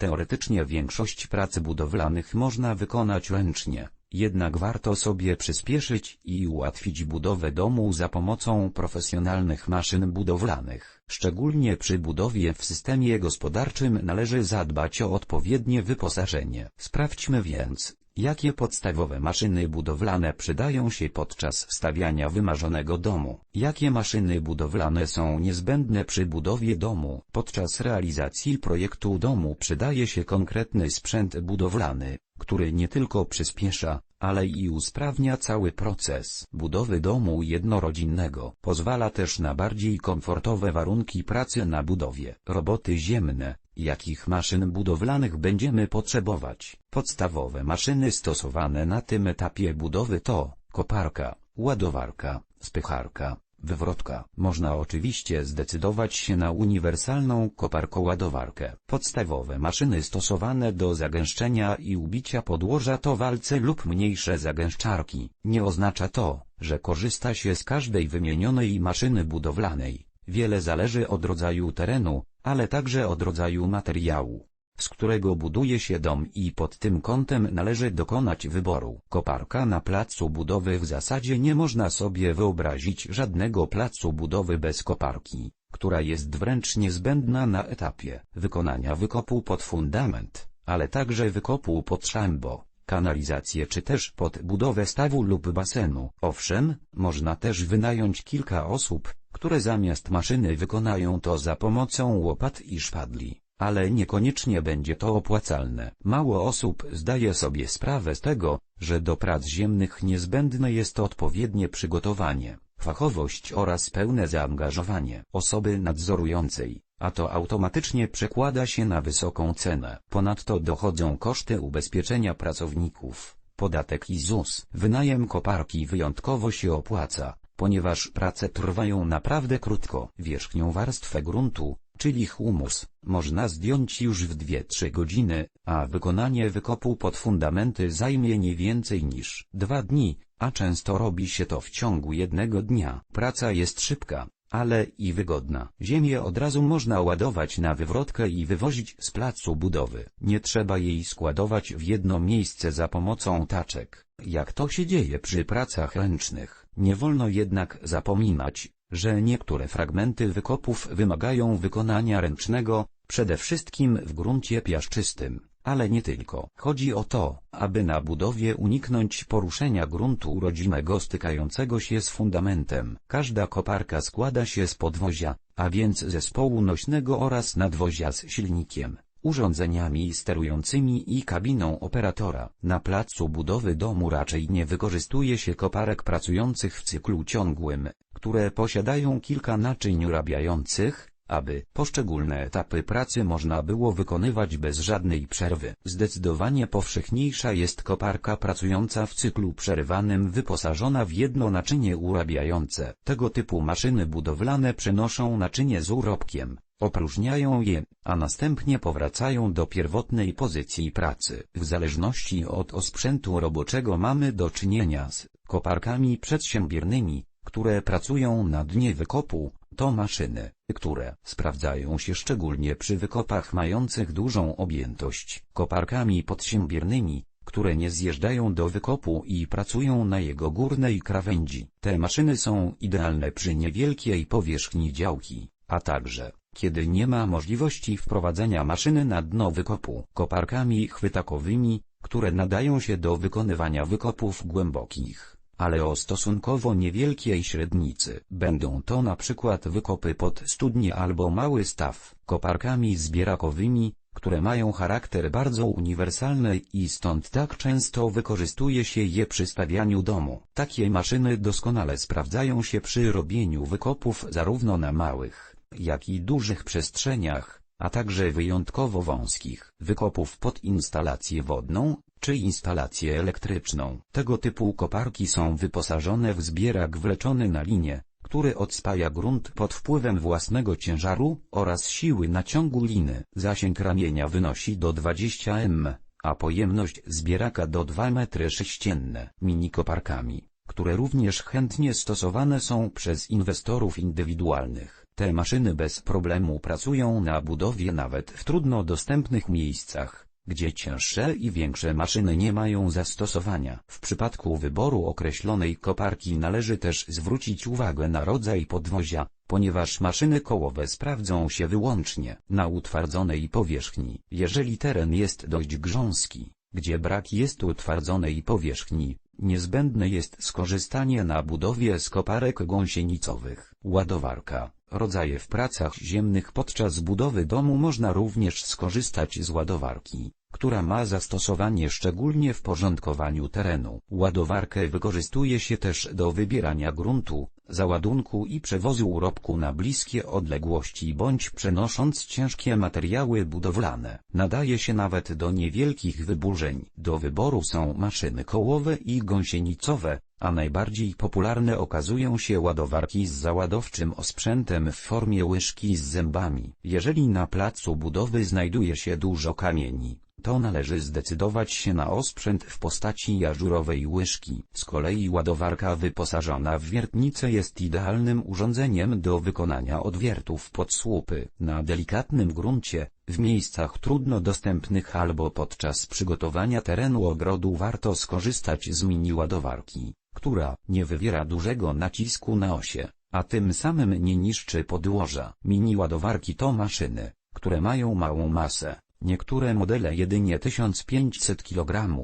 Teoretycznie większość prac budowlanych można wykonać ręcznie, jednak warto sobie przyspieszyć i ułatwić budowę domu za pomocą profesjonalnych maszyn budowlanych. Szczególnie przy budowie w systemie gospodarczym należy zadbać o odpowiednie wyposażenie. Sprawdźmy więc, Jakie podstawowe maszyny budowlane przydają się podczas stawiania wymarzonego domu? Jakie maszyny budowlane są niezbędne przy budowie domu? Podczas realizacji projektu domu przydaje się konkretny sprzęt budowlany, który nie tylko przyspiesza, ale i usprawnia cały proces budowy domu jednorodzinnego. Pozwala też na bardziej komfortowe warunki pracy na budowie. Roboty ziemne, Jakich maszyn budowlanych będziemy potrzebować? Podstawowe maszyny stosowane na tym etapie budowy to koparka, ładowarka, spycharka, wywrotka. Można oczywiście zdecydować się na uniwersalną koparko-ładowarkę. Podstawowe maszyny stosowane do zagęszczenia i ubicia podłoża to walce lub mniejsze zagęszczarki. Nie oznacza to, że korzysta się z każdej wymienionej maszyny budowlanej. Wiele zależy od rodzaju terenu, ale także od rodzaju materiału, z którego buduje się dom i pod tym kątem należy dokonać wyboru. Koparka na placu budowy w zasadzie nie można sobie wyobrazić żadnego placu budowy bez koparki, która jest wręcz niezbędna na etapie wykonania wykopu pod fundament, ale także wykopu pod szambo kanalizację czy też pod budowę stawu lub basenu. Owszem, można też wynająć kilka osób, które zamiast maszyny wykonają to za pomocą łopat i szpadli, ale niekoniecznie będzie to opłacalne. Mało osób zdaje sobie sprawę z tego, że do prac ziemnych niezbędne jest odpowiednie przygotowanie, fachowość oraz pełne zaangażowanie osoby nadzorującej, a to automatycznie przekłada się na wysoką cenę. Ponadto dochodzą koszty ubezpieczenia pracowników, podatek i ZUS. Wynajem koparki wyjątkowo się opłaca, ponieważ prace trwają naprawdę krótko. Wierzchnią warstwę gruntu, czyli humus, można zdjąć już w 2-3 godziny, a wykonanie wykopu pod fundamenty zajmie nie więcej niż 2 dni, a często robi się to w ciągu jednego dnia. Praca jest szybka, ale i wygodna. Ziemię od razu można ładować na wywrotkę i wywozić z placu budowy. Nie trzeba jej składować w jedno miejsce za pomocą taczek, jak to się dzieje przy pracach ręcznych. Nie wolno jednak zapominać, że niektóre fragmenty wykopów wymagają wykonania ręcznego, przede wszystkim w gruncie piaszczystym. Ale nie tylko. Chodzi o to, aby na budowie uniknąć poruszenia gruntu rodzimego stykającego się z fundamentem. Każda koparka składa się z podwozia, a więc zespołu nośnego oraz nadwozia z silnikiem, urządzeniami sterującymi i kabiną operatora. Na placu budowy domu raczej nie wykorzystuje się koparek pracujących w cyklu ciągłym, które posiadają kilka naczyń urabiających, aby poszczególne etapy pracy można było wykonywać bez żadnej przerwy. Zdecydowanie powszechniejsza jest koparka pracująca w cyklu przerywanym wyposażona w jedno naczynie urabiające. Tego typu maszyny budowlane przenoszą naczynie z urobkiem, opróżniają je, a następnie powracają do pierwotnej pozycji pracy. W zależności od osprzętu roboczego mamy do czynienia z koparkami przedsiębiernymi, które pracują na dnie wykopu, to maszyny, które sprawdzają się szczególnie przy wykopach mających dużą objętość, koparkami podsiębiernymi, które nie zjeżdżają do wykopu i pracują na jego górnej krawędzi. Te maszyny są idealne przy niewielkiej powierzchni działki, a także, kiedy nie ma możliwości wprowadzenia maszyny na dno wykopu. Koparkami chwytakowymi, które nadają się do wykonywania wykopów głębokich ale o stosunkowo niewielkiej średnicy. Będą to na przykład wykopy pod studnie albo mały staw, koparkami zbierakowymi, które mają charakter bardzo uniwersalny i stąd tak często wykorzystuje się je przy stawianiu domu. Takie maszyny doskonale sprawdzają się przy robieniu wykopów zarówno na małych, jak i dużych przestrzeniach, a także wyjątkowo wąskich wykopów pod instalację wodną, czy instalację elektryczną. Tego typu koparki są wyposażone w zbierak wleczony na linię, który odspaja grunt pod wpływem własnego ciężaru oraz siły naciągu liny. Zasięg ramienia wynosi do 20 m, a pojemność zbieraka do 2 m sześcienne. Mini koparkami, które również chętnie stosowane są przez inwestorów indywidualnych Te maszyny bez problemu pracują na budowie nawet w trudno dostępnych miejscach, gdzie cięższe i większe maszyny nie mają zastosowania. W przypadku wyboru określonej koparki należy też zwrócić uwagę na rodzaj podwozia, ponieważ maszyny kołowe sprawdzą się wyłącznie na utwardzonej powierzchni. Jeżeli teren jest dość grząski, gdzie brak jest utwardzonej powierzchni, niezbędne jest skorzystanie na budowie z koparek gąsienicowych. Ładowarka. Rodzaje w pracach ziemnych podczas budowy domu można również skorzystać z ładowarki, która ma zastosowanie szczególnie w porządkowaniu terenu. Ładowarkę wykorzystuje się też do wybierania gruntu, załadunku i przewozu urobku na bliskie odległości bądź przenosząc ciężkie materiały budowlane. Nadaje się nawet do niewielkich wyburzeń. Do wyboru są maszyny kołowe i gąsienicowe, a najbardziej popularne okazują się ładowarki z załadowczym osprzętem w formie łyżki z zębami. Jeżeli na placu budowy znajduje się dużo kamieni, to należy zdecydować się na osprzęt w postaci jażurowej łyżki. Z kolei ładowarka wyposażona w wiertnicę jest idealnym urządzeniem do wykonania odwiertów pod słupy. Na delikatnym gruncie, w miejscach trudno dostępnych albo podczas przygotowania terenu ogrodu warto skorzystać z mini ładowarki, która nie wywiera dużego nacisku na osie, a tym samym nie niszczy podłoża. Mini ładowarki to maszyny, które mają małą masę, Niektóre modele jedynie 1500 kg,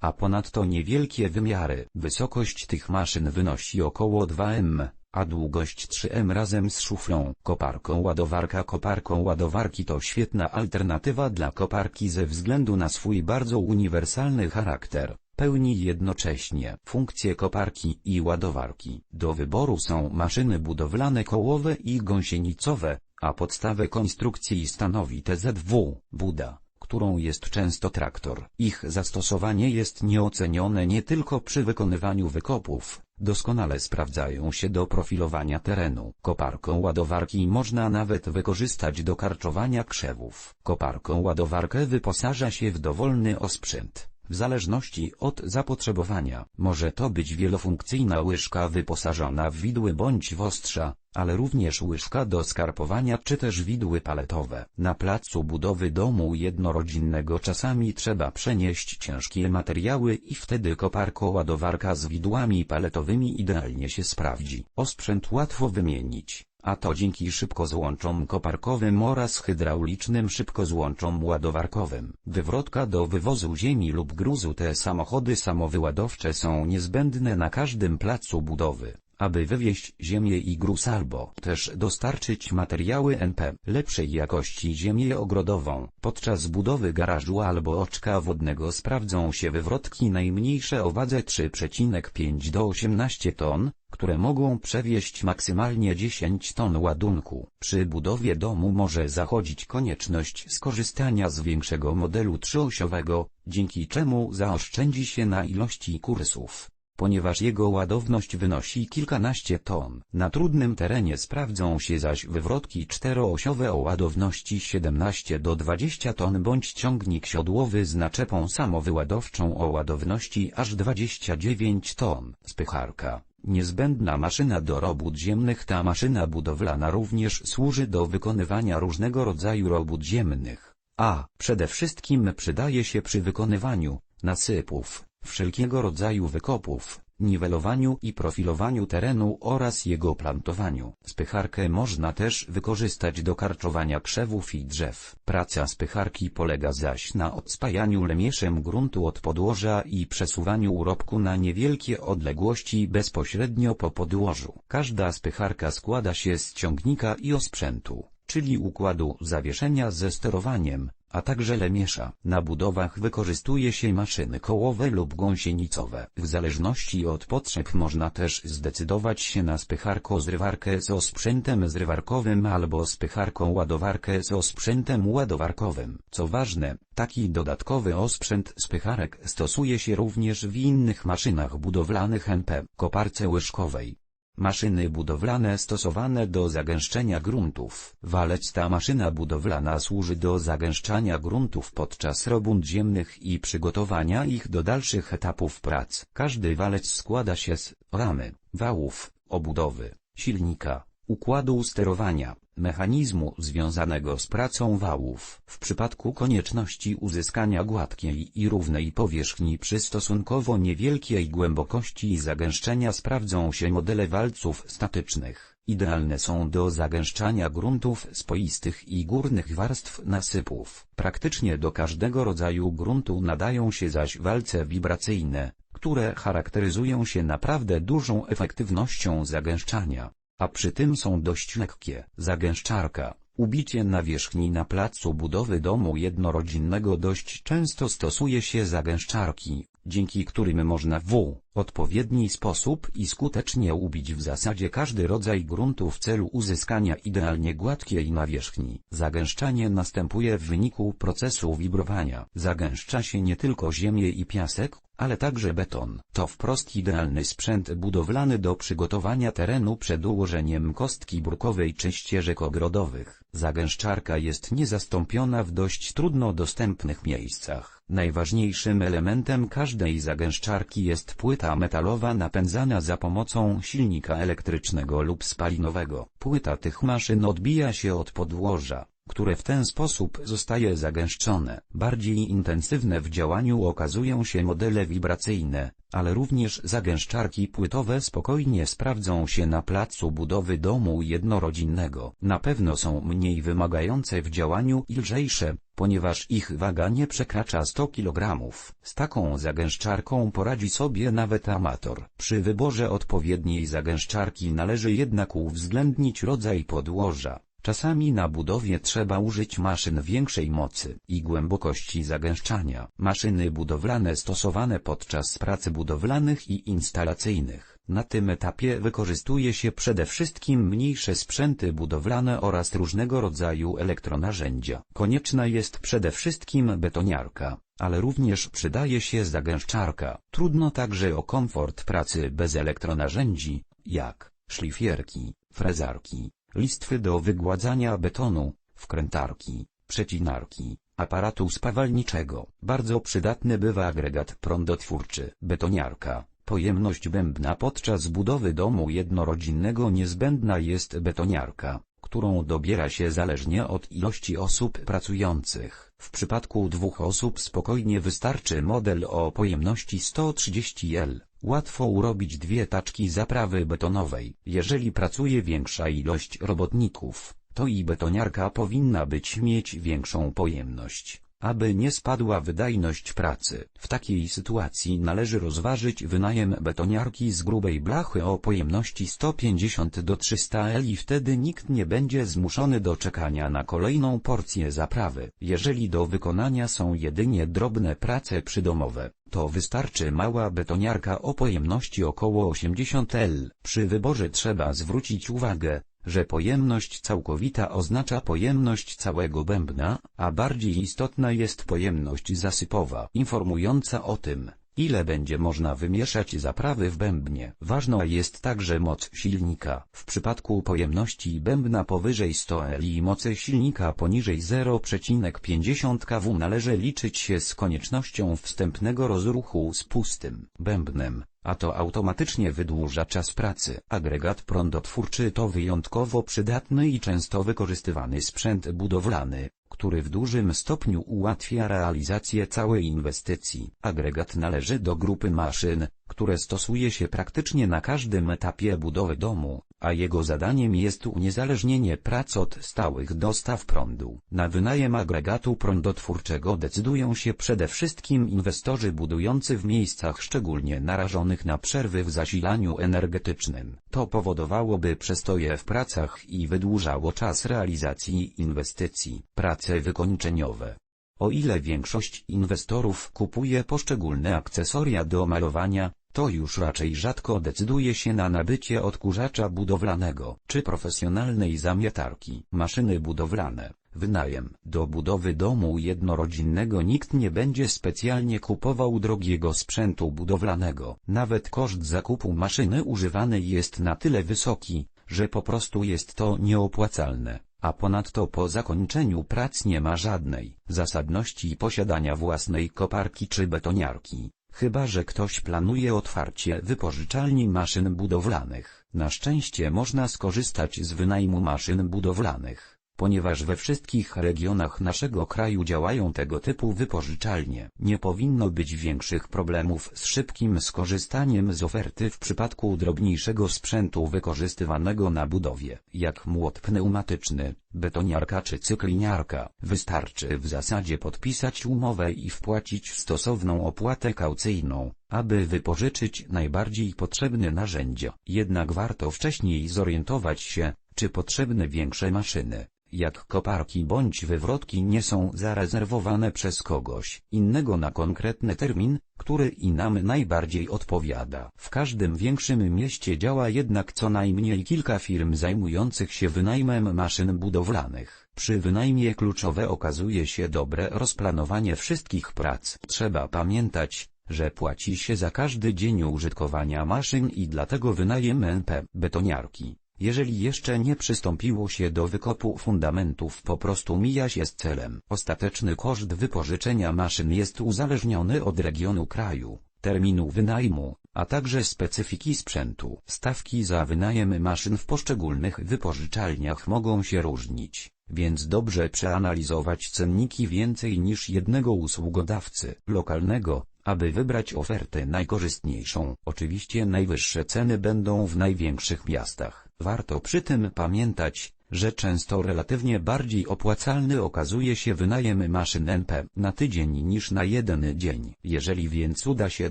a ponadto niewielkie wymiary. Wysokość tych maszyn wynosi około 2 m, a długość 3 m razem z szuflą. Koparką ładowarka Koparką ładowarki to świetna alternatywa dla koparki ze względu na swój bardzo uniwersalny charakter. Pełni jednocześnie funkcje koparki i ładowarki. Do wyboru są maszyny budowlane kołowe i gąsienicowe, a podstawę konstrukcji stanowi TZW, Buda, którą jest często traktor. Ich zastosowanie jest nieocenione nie tylko przy wykonywaniu wykopów, doskonale sprawdzają się do profilowania terenu. Koparką ładowarki można nawet wykorzystać do karczowania krzewów. Koparką ładowarkę wyposaża się w dowolny osprzęt w zależności od zapotrzebowania. Może to być wielofunkcyjna łyżka wyposażona w widły bądź w ostrza, ale również łyżka do skarpowania czy też widły paletowe. Na placu budowy domu jednorodzinnego czasami trzeba przenieść ciężkie materiały i wtedy koparko-ładowarka z widłami paletowymi idealnie się sprawdzi. Osprzęt łatwo wymienić a to dzięki szybkozłączom koparkowym oraz hydraulicznym szybkozłączom ładowarkowym. Wywrotka do wywozu ziemi lub gruzu Te samochody samowyładowcze są niezbędne na każdym placu budowy aby wywieźć ziemię i gruz albo też dostarczyć materiały NP lepszej jakości ziemię ogrodową. Podczas budowy garażu albo oczka wodnego sprawdzą się wywrotki najmniejsze o wadze 3,5 do 18 ton, które mogą przewieźć maksymalnie 10 ton ładunku. Przy budowie domu może zachodzić konieczność skorzystania z większego modelu trzyosiowego, dzięki czemu zaoszczędzi się na ilości kursów ponieważ jego ładowność wynosi kilkanaście ton. Na trudnym terenie sprawdzą się zaś wywrotki czteroosiowe o ładowności 17 do 20 ton bądź ciągnik siodłowy z naczepą samowyładowczą o ładowności aż 29 ton. Spycharka. Niezbędna maszyna do robót ziemnych Ta maszyna budowlana również służy do wykonywania różnego rodzaju robót ziemnych. A przede wszystkim przydaje się przy wykonywaniu nasypów, wszelkiego rodzaju wykopów, niwelowaniu i profilowaniu terenu oraz jego plantowaniu. Spycharkę można też wykorzystać do karczowania krzewów i drzew. Praca spycharki polega zaś na odspajaniu lemieszem gruntu od podłoża i przesuwaniu urobku na niewielkie odległości bezpośrednio po podłożu. Każda spycharka składa się z ciągnika i osprzętu, czyli układu zawieszenia ze sterowaniem, a także lemiesza. Na budowach wykorzystuje się maszyny kołowe lub gąsienicowe. W zależności od potrzeb można też zdecydować się na spycharko-zrywarkę z osprzętem zrywarkowym albo spycharką-ładowarkę z osprzętem ładowarkowym. Co ważne, taki dodatkowy osprzęt spycharek stosuje się również w innych maszynach budowlanych NP, koparce łyżkowej, Maszyny budowlane stosowane do zagęszczenia gruntów. Walec ta maszyna budowlana służy do zagęszczania gruntów podczas robót ziemnych i przygotowania ich do dalszych etapów prac. Każdy walec składa się z ramy, wałów, obudowy, silnika, układu sterowania, mechanizmu związanego z pracą wałów. W przypadku konieczności uzyskania gładkiej i równej powierzchni przy stosunkowo niewielkiej głębokości zagęszczenia sprawdzą się modele walców statycznych. Idealne są do zagęszczania gruntów spoistych i górnych warstw nasypów. Praktycznie do każdego rodzaju gruntu nadają się zaś walce wibracyjne, które charakteryzują się naprawdę dużą efektywnością zagęszczania, a przy tym są dość lekkie. Zagęszczarka, ubicie nawierzchni na placu budowy domu jednorodzinnego dość często stosuje się zagęszczarki, dzięki którym można w odpowiedni sposób i skutecznie ubić w zasadzie każdy rodzaj gruntu w celu uzyskania idealnie gładkiej nawierzchni. Zagęszczanie następuje w wyniku procesu wibrowania. Zagęszcza się nie tylko ziemię i piasek, ale także beton. To wprost idealny sprzęt budowlany do przygotowania terenu przed ułożeniem kostki brukowej czy ścieżek ogrodowych. Zagęszczarka jest niezastąpiona w dość trudno dostępnych miejscach. Najważniejszym elementem każdej zagęszczarki jest płyta metalowa napędzana za pomocą silnika elektrycznego lub spalinowego. Płyta tych maszyn odbija się od podłoża, które w ten sposób zostaje zagęszczone. Bardziej intensywne w działaniu okazują się modele wibracyjne, ale również zagęszczarki płytowe spokojnie sprawdzą się na placu budowy domu jednorodzinnego. Na pewno są mniej wymagające w działaniu i lżejsze, ponieważ ich waga nie przekracza 100 kg. Z taką zagęszczarką poradzi sobie nawet amator. Przy wyborze odpowiedniej zagęszczarki należy jednak uwzględnić rodzaj podłoża. Czasami na budowie trzeba użyć maszyn większej mocy i głębokości zagęszczania. Maszyny budowlane stosowane podczas pracy budowlanych i instalacyjnych. Na tym etapie wykorzystuje się przede wszystkim mniejsze sprzęty budowlane oraz różnego rodzaju elektronarzędzia. Konieczna jest przede wszystkim betoniarka, ale również przydaje się zagęszczarka. Trudno także o komfort pracy bez elektronarzędzi, jak szlifierki, frezarki, listwy do wygładzania betonu, wkrętarki, przecinarki, aparatu spawalniczego. Bardzo przydatny bywa agregat prądotwórczy. Betoniarka, pojemność bębna podczas budowy domu jednorodzinnego niezbędna jest betoniarka, którą dobiera się zależnie od ilości osób pracujących. W przypadku dwóch osób spokojnie wystarczy model o pojemności 130 L. Łatwo urobić dwie taczki zaprawy betonowej. Jeżeli pracuje większa ilość robotników, to i betoniarka powinna być mieć większą pojemność, aby nie spadła wydajność pracy. W takiej sytuacji należy rozważyć wynajem betoniarki z grubej blachy o pojemności 150 do 300 L i wtedy nikt nie będzie zmuszony do czekania na kolejną porcję zaprawy. Jeżeli do wykonania są jedynie drobne prace przydomowe, to wystarczy mała betoniarka o pojemności około 80 L. Przy wyborze trzeba zwrócić uwagę, że pojemność całkowita oznacza pojemność całego bębna, a bardziej istotna jest pojemność zasypowa, informująca o tym, ile będzie można wymieszać zaprawy w bębnie. Ważna jest także moc silnika. W przypadku pojemności bębna powyżej 100 L i mocy silnika poniżej 0,50 kW należy liczyć się z koniecznością wstępnego rozruchu z pustym bębnem a to automatycznie wydłuża czas pracy. Agregat prądotwórczy to wyjątkowo przydatny i często wykorzystywany sprzęt budowlany, który w dużym stopniu ułatwia realizację całej inwestycji. Agregat należy do grupy maszyn, które stosuje się praktycznie na każdym etapie budowy domu, a jego zadaniem jest uniezależnienie prac od stałych dostaw prądu. Na wynajem agregatu prądotwórczego decydują się przede wszystkim inwestorzy budujący w miejscach szczególnie narażonych na przerwy w zasilaniu energetycznym. To powodowałoby przestoje w pracach i wydłużało czas realizacji inwestycji. Prace wykończeniowe o ile większość inwestorów kupuje poszczególne akcesoria do malowania, to już raczej rzadko decyduje się na nabycie odkurzacza budowlanego czy profesjonalnej zamietarki. Maszyny budowlane, wynajem. Do budowy domu jednorodzinnego nikt nie będzie specjalnie kupował drogiego sprzętu budowlanego. Nawet koszt zakupu maszyny używanej jest na tyle wysoki, że po prostu jest to nieopłacalne a ponadto po zakończeniu prac nie ma żadnej zasadności posiadania własnej koparki czy betoniarki. Chyba że ktoś planuje otwarcie wypożyczalni maszyn budowlanych. Na szczęście można skorzystać z wynajmu maszyn budowlanych ponieważ we wszystkich regionach naszego kraju działają tego typu wypożyczalnie. Nie powinno być większych problemów z szybkim skorzystaniem z oferty w przypadku drobniejszego sprzętu wykorzystywanego na budowie, jak młot pneumatyczny, betoniarka czy cykliniarka. Wystarczy w zasadzie podpisać umowę i wpłacić stosowną opłatę kaucyjną, aby wypożyczyć najbardziej potrzebne narzędzia. Jednak warto wcześniej zorientować się, czy potrzebne większe maszyny, jak koparki bądź wywrotki nie są zarezerwowane przez kogoś innego na konkretny termin, który i nam najbardziej odpowiada. W każdym większym mieście działa jednak co najmniej kilka firm zajmujących się wynajmem maszyn budowlanych. Przy wynajmie kluczowe okazuje się dobre rozplanowanie wszystkich prac. Trzeba pamiętać, że płaci się za każdy dzień użytkowania maszyn i dlatego wynajem NP betoniarki jeżeli jeszcze nie przystąpiło się do wykopu fundamentów po prostu mija się z celem. Ostateczny koszt wypożyczenia maszyn jest uzależniony od regionu kraju, terminu wynajmu, a także specyfiki sprzętu. Stawki za wynajem maszyn w poszczególnych wypożyczalniach mogą się różnić, więc dobrze przeanalizować cenniki więcej niż jednego usługodawcy lokalnego, aby wybrać ofertę najkorzystniejszą. Oczywiście najwyższe ceny będą w największych miastach. Warto przy tym pamiętać, że często relatywnie bardziej opłacalny okazuje się wynajem maszyn NP na tydzień niż na jeden dzień. Jeżeli więc uda się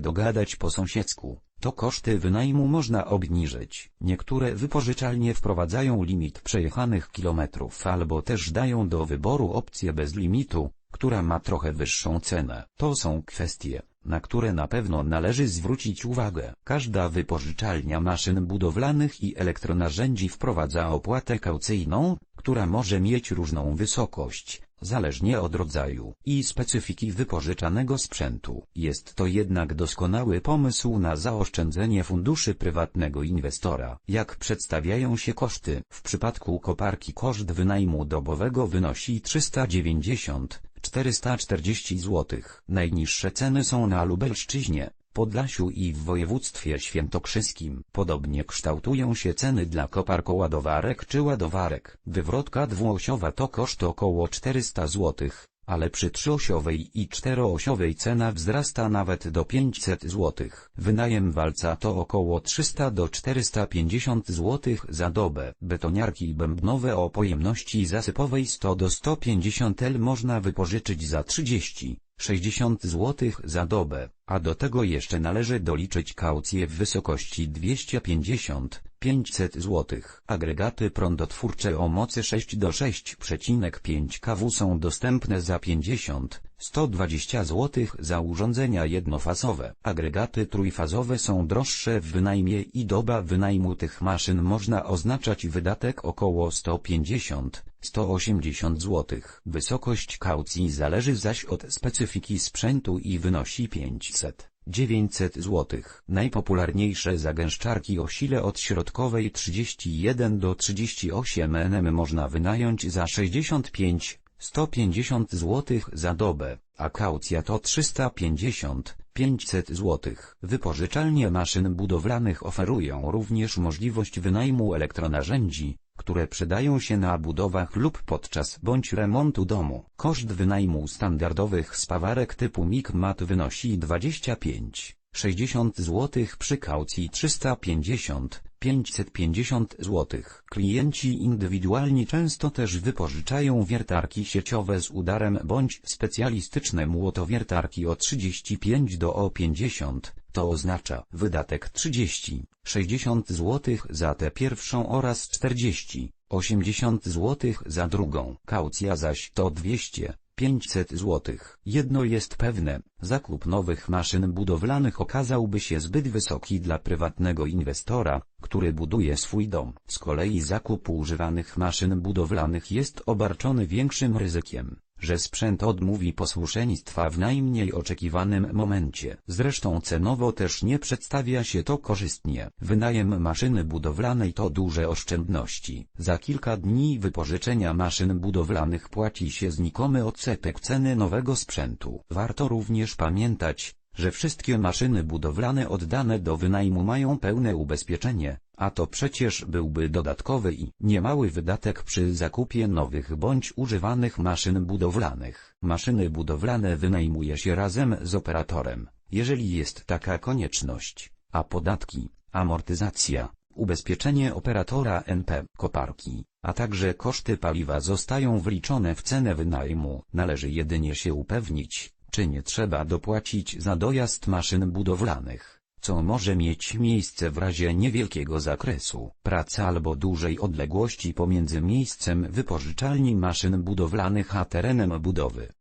dogadać po sąsiedzku, to koszty wynajmu można obniżyć. Niektóre wypożyczalnie wprowadzają limit przejechanych kilometrów albo też dają do wyboru opcję bez limitu, która ma trochę wyższą cenę. To są kwestie, na które na pewno należy zwrócić uwagę. Każda wypożyczalnia maszyn budowlanych i elektronarzędzi wprowadza opłatę kaucyjną, która może mieć różną wysokość, zależnie od rodzaju i specyfiki wypożyczanego sprzętu. Jest to jednak doskonały pomysł na zaoszczędzenie funduszy prywatnego inwestora. Jak przedstawiają się koszty? W przypadku koparki koszt wynajmu dobowego wynosi 390 440 zł. Najniższe ceny są na Lubelszczyźnie, Podlasiu i w województwie świętokrzyskim. Podobnie kształtują się ceny dla koparkoładowarek czy ładowarek. Wywrotka dwuosiowa to koszt około 400 zł, ale przy trzyosiowej i czteroosiowej cena wzrasta nawet do 500 zł. Wynajem walca to około 300 do 450 zł za dobę. Betoniarki bębnowe o pojemności zasypowej 100 do 150 L można wypożyczyć za 30. 60 zł za dobę, a do tego jeszcze należy doliczyć kaucję w wysokości 250 500 zł. Agregaty prądotwórcze o mocy 6 do 6,5 kW są dostępne za 50 120 zł za urządzenia jednofazowe. Agregaty trójfazowe są droższe w wynajmie i doba wynajmu tych maszyn można oznaczać wydatek około 150 180 zł. Wysokość kaucji zależy zaś od specyfiki sprzętu i wynosi 500 900 zł. Najpopularniejsze zagęszczarki o sile od środkowej 31 do 38 Nm można wynająć za 65 150 zł za dobę, a kaucja to 350 500 zł. Wypożyczalnie maszyn budowlanych oferują również możliwość wynajmu elektronarzędzi, które przydają się na budowach lub podczas bądź remontu domu. Koszt wynajmu standardowych spawarek typu MIG-MAT wynosi 25 60 zł przy kaucji 350 550 zł. Klienci indywidualni często też wypożyczają wiertarki sieciowe z udarem bądź specjalistyczne młotowiertarki o 35 do o 50, to oznacza wydatek 30, 60 zł za tę pierwszą oraz 40, 80 zł za drugą. Kaucja zaś to 200, 500 zł. Jedno jest pewne, zakup nowych maszyn budowlanych okazałby się zbyt wysoki dla prywatnego inwestora, który buduje swój dom. Z kolei zakup używanych maszyn budowlanych jest obarczony większym ryzykiem że sprzęt odmówi posłuszeństwa w najmniej oczekiwanym momencie. Zresztą cenowo też nie przedstawia się to korzystnie. Wynajem maszyny budowlanej to duże oszczędności. Za kilka dni wypożyczenia maszyn budowlanych płaci się znikomy odsetek ceny nowego sprzętu. Warto również pamiętać, że wszystkie maszyny budowlane oddane do wynajmu mają pełne ubezpieczenie, a to przecież byłby dodatkowy i niemały wydatek przy zakupie nowych bądź używanych maszyn budowlanych. Maszyny budowlane wynajmuje się razem z operatorem, jeżeli jest taka konieczność, a podatki, amortyzacja, ubezpieczenie operatora NP, koparki, a także koszty paliwa zostają wliczone w cenę wynajmu. Należy jedynie się upewnić, czy nie trzeba dopłacić za dojazd maszyn budowlanych, co może mieć miejsce w razie niewielkiego zakresu pracy albo dużej odległości pomiędzy miejscem wypożyczalni maszyn budowlanych a terenem budowy.